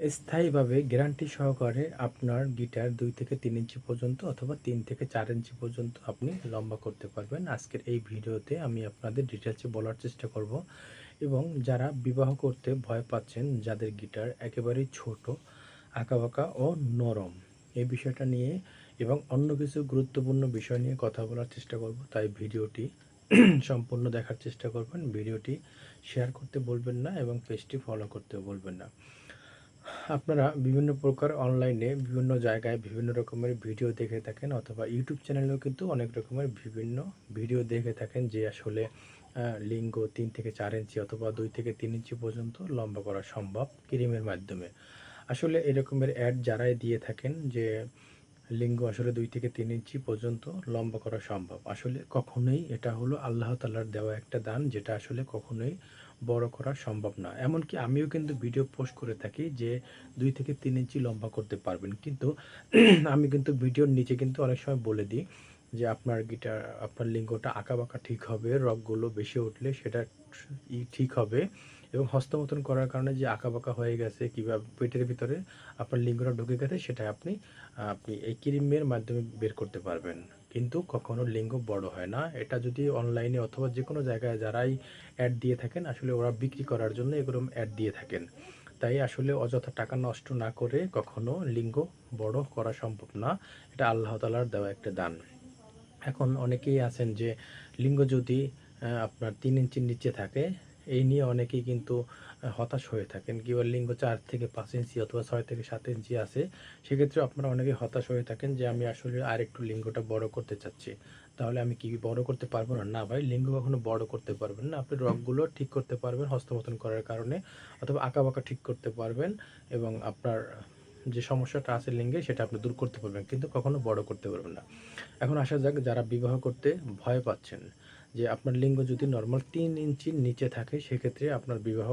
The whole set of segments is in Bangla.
স্থায়ীভাবে গ্যারান্টি সহকারে আপনার গিটার দুই থেকে তিন ইঞ্চি পর্যন্ত অথবা তিন থেকে চার ইঞ্চি পর্যন্ত আপনি লম্বা করতে পারবেন। আজকের এই ভিডিওতে আমি আপনাদের ডিটেলসে বলার চেষ্টা করব এবং যারা বিবাহ করতে ভয় পাচ্ছেন, যাদের গিটার একেবারেই ছোট, আঁকাবাঁকা ও নরম এই বিষয়টা নিয়ে এবং অন্য কিছু গুরুত্বপূর্ণ বিষয় নিয়ে কথা বলার চেষ্টা করব, তাই ভিডিওটি সম্পূর্ণ দেখার চেষ্টা করবেন। ভিডিওটি শেয়ার করতে বলবেন না এবং পেজটি ফলো করতে বলবেন না। আপনারা বিভিন্ন প্রকার অনলাইনে বিভিন্ন জায়গায় বিভিন্ন রকমের ভিডিও দেখে থাকেন অথবা ইউটিউব চ্যানেলেও কিন্তু অনেক রকমের বিভিন্ন ভিডিও দেখে থাকেন যে আসলে লিঙ্গ তিন থেকে চার ইঞ্চি অথবা দুই থেকে তিন ইঞ্চি পর্যন্ত লম্বা করা সম্ভব ক্রিমের মাধ্যমে। আসলে এরকমের অ্যাড যারাই দিয়ে থাকেন যে লিঙ্গ আসলে দুই থেকে তিন ইঞ্চি পর্যন্ত লম্বা করা সম্ভব। আসলে কখনোই এটা হলো আল্লাহ তাল্লার দেওয়া একটা দান যেটা আসলে কখনোই বড় করা সম্ভব না। এমনকি আমিও কিন্তু ভিডিও পোস্ট করে থাকি যে দুই থেকে তিন ইঞ্চি লম্বা করতে পারবেন। কিন্তু আমি কিন্তু ভিডিওর নিচে কিন্তু অনেক সময় বলে দিই যে আপনার গিটার, আপনার লিঙ্গটা আঁকা বাঁকা ঠিক হবে, রগগুলো বেশি উঠলে সেটা ই ঠিক হবে এবং হস্তমতন করার কারণে যে আঁকা বাঁকা হয়ে গেছে কিংবা পেটের ভিতরে আপনার লিঙ্গটা ঢুকে গেছে, সেটা আপনি আপনি এই ক্রিমের মাধ্যমে বের করতে পারবেন। কিন্তু কখনো লিঙ্গ বড় হয় না। এটা যদি অনলাইনে অথবা যে কোনো জায়গায় যারাই অ্যাড দিয়ে থাকেন, আসলে ওরা বিক্রি করার জন্য এগুলো অ্যাড দিয়ে থাকেন। তাই আসলে অযথা টাকা নষ্ট না করে কখনো লিঙ্গ বড় করা সম্ভব না। এটা আল্লাহ তালার দেওয়া একটা দান। এখন অনেকেই আছেন যে লিঙ্গ যদি আপনার তিন ইঞ্চির নিচে থাকে এই নিয়ে অনেকেই কিন্তু হতাশ হয়ে থাকেন। কিংবা লিঙ্গ চার থেকে পাঁচ ইঞ্চি অথবা ছয় থেকে সাত ইঞ্চি আছে, সেক্ষেত্রে আপনারা অনেকে হতাশ হয়ে থাকেন যে আমি আসলে আর একটু লিঙ্গটা বড় করতে চাচ্ছি। তাহলে আমি কি বড় করতে পারব না? না ভাই, লিঙ্গ কখনো বড় করতে পারবেন না। আপনি রগগুলো ঠিক করতে পারবেন হস্তমতন করার কারণে, অথবা আঁকা বাঁকা ঠিক করতে পারবেন এবং আপনার যে সমস্যাটা আছে লিঙ্গে, সেটা আপনি দূর করতে পারবেন, কিন্তু কখনো বড় করতে পারবেন না। এখন আসা যাক যারা বিবাহ করতে ভয় পাচ্ছেন। যে আপনার লিঙ্গ যদি নর্মাল তিন ইঞ্চির নিচে থাকে, সেক্ষেত্রে আপনার বিবাহ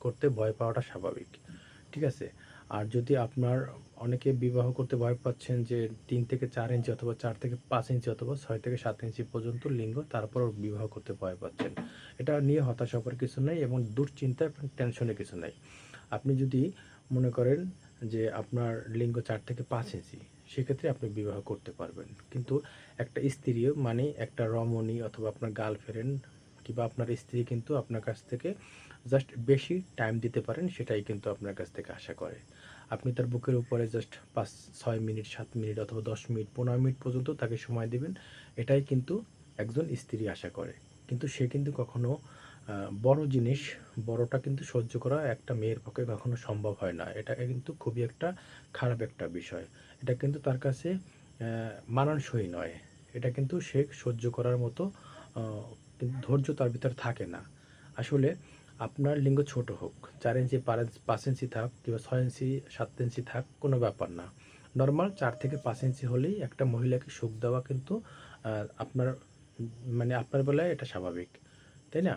করতে ভয় পাওয়াটা স্বাভাবিক। ঠিক আছে? আর যদি আপনার অনেকে বিবাহ করতে ভয় পাচ্ছেন যে তিন থেকে চার ইঞ্চি অথবা চার থেকে পাঁচ ইঞ্চি অথবা ছয় থেকে সাত ইঞ্চি পর্যন্ত লিঙ্গ, তারপর বিবাহ করতে ভয় পাচ্ছেন। এটা নিয়ে হতাশ হবার কিছু নেই এবং দুশ্চিন্তা এবং টেনশনে কিছু নেই। আপনি যদি মনে করেন যে আপনার লিঙ্গ চার থেকে পাঁচ ইঞ্চি সেক্ষেত্রে আপনি বিবাহ করতে পারবেন। কিন্তু একটা স্ত্রী মানে একটা রমণী অথবা আপনার গার্লফ্রেন্ড কিংবা আপনার স্ত্রী কিন্তু আপনার কাছ থেকে জাস্ট বেশি টাইম দিতে পারেন, সেটাই কিন্তু আপনার কাছ থেকে আশা করে। আপনি তার বুকের উপরে জাস্ট পাঁচ, ছয় মিনিট, সাত মিনিট অথবা দশ মিনিট, পনেরো মিনিট পর্যন্ত তাকে সময় দিবেন, এটাই কিন্তু একজন স্ত্রী আশা করে। কিন্তু সে কিন্তু কখনো বড় জিনিস, বড়টা কিন্তু সহ্য করা একটা মেয়ের পক্ষে কখনো সম্ভব হয় না। এটা কিন্তু খুবই একটা খারাপ একটা বিষয়। এটা কিন্তু তার কাছে মানানসই নয়। এটা কিন্তু সে সহ্য করার মতো ধৈর্য তার ভিতর থাকে না। আসলে আপনার লিঙ্গ ছোট হোক, চার ইঞ্চি, পাঁচ ইঞ্চি থাক কিংবা ছয় ইঞ্চি, সাত ইঞ্চি থাক, কোনো ব্যাপার না। নর্মাল চার থেকে পাঁচ ইঞ্চি হলেই একটা মহিলাকে সুখ দেওয়া কিন্তু আপনার মানে আপনার বেলায় এটা স্বাভাবিক। তাই না?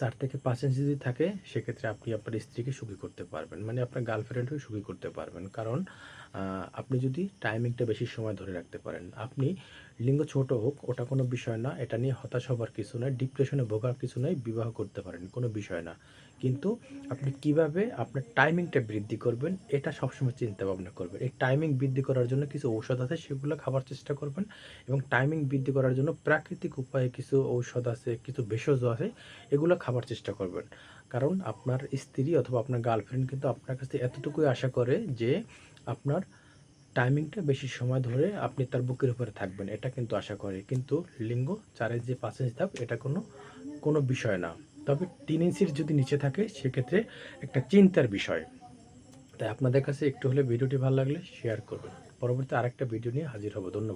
চার থেকে পাঁচ ইঞ্চি যদি থাকে, সেক্ষেত্রে আপনি আপনার স্ত্রীকে সুখী করতে পারবেন। মানে আপনার গার্লফ্রেন্ডকে সুখী করতে পারবেন। কারণ আপনি যদি টাইমিংটা বেশি সময় ধরে রাখতে পারেন, আপনি লিঙ্গ ছোট হোক, ওটা কোনো বিষয় না, এটা নিয়ে হতাশ হবার কিছু নয় ডিপ্রেশনে ভোগার কিছু নয়, বিবাহ করতে পারেন, কোনো বিষয় না। কিন্তু আপনি কীভাবে আপনার টাইমিংটা বৃদ্ধি করবেন, এটা সবসময় চিন্তা ভাবনা করবেন। এই টাইমিং বৃদ্ধি করার জন্য কিছু ঔষধ আছে, সেগুলো খাবার চেষ্টা করবেন এবং টাইমিং বৃদ্ধি করার জন্য প্রাকৃতিক উপায়ে কিছু ঔষধ আছে, কিছু ভেষজ আছে, এগুলো খাবার চেষ্টা করবেন। কারণ আপনার স্ত্রী অথবা আপনার গার্লফ্রেন্ড কিন্তু আপনার কাছে এতটুকুই আশা করে যে আপনার টাইমিংটা বেশি সময় ধরে আপনি তার বুকের উপরে থাকবেন, এটা কিন্তু আশা করে। কিন্তু লিঙ্গ, চারের যে পাঁচ ইঞ্চি থাক এটা কোনো কোনো বিষয় না। তবে তিন ইঞ্চির যদি নিচে থাকে, সেক্ষেত্রে একটা চিন্তার বিষয়। তাই আপনাদের কাছে একটু হলে ভিডিওটি ভালো লাগলে শেয়ার করবেন। পরবর্তী আরেকটা ভিডিও নিয়ে হাজির হব। ধন্যবাদ।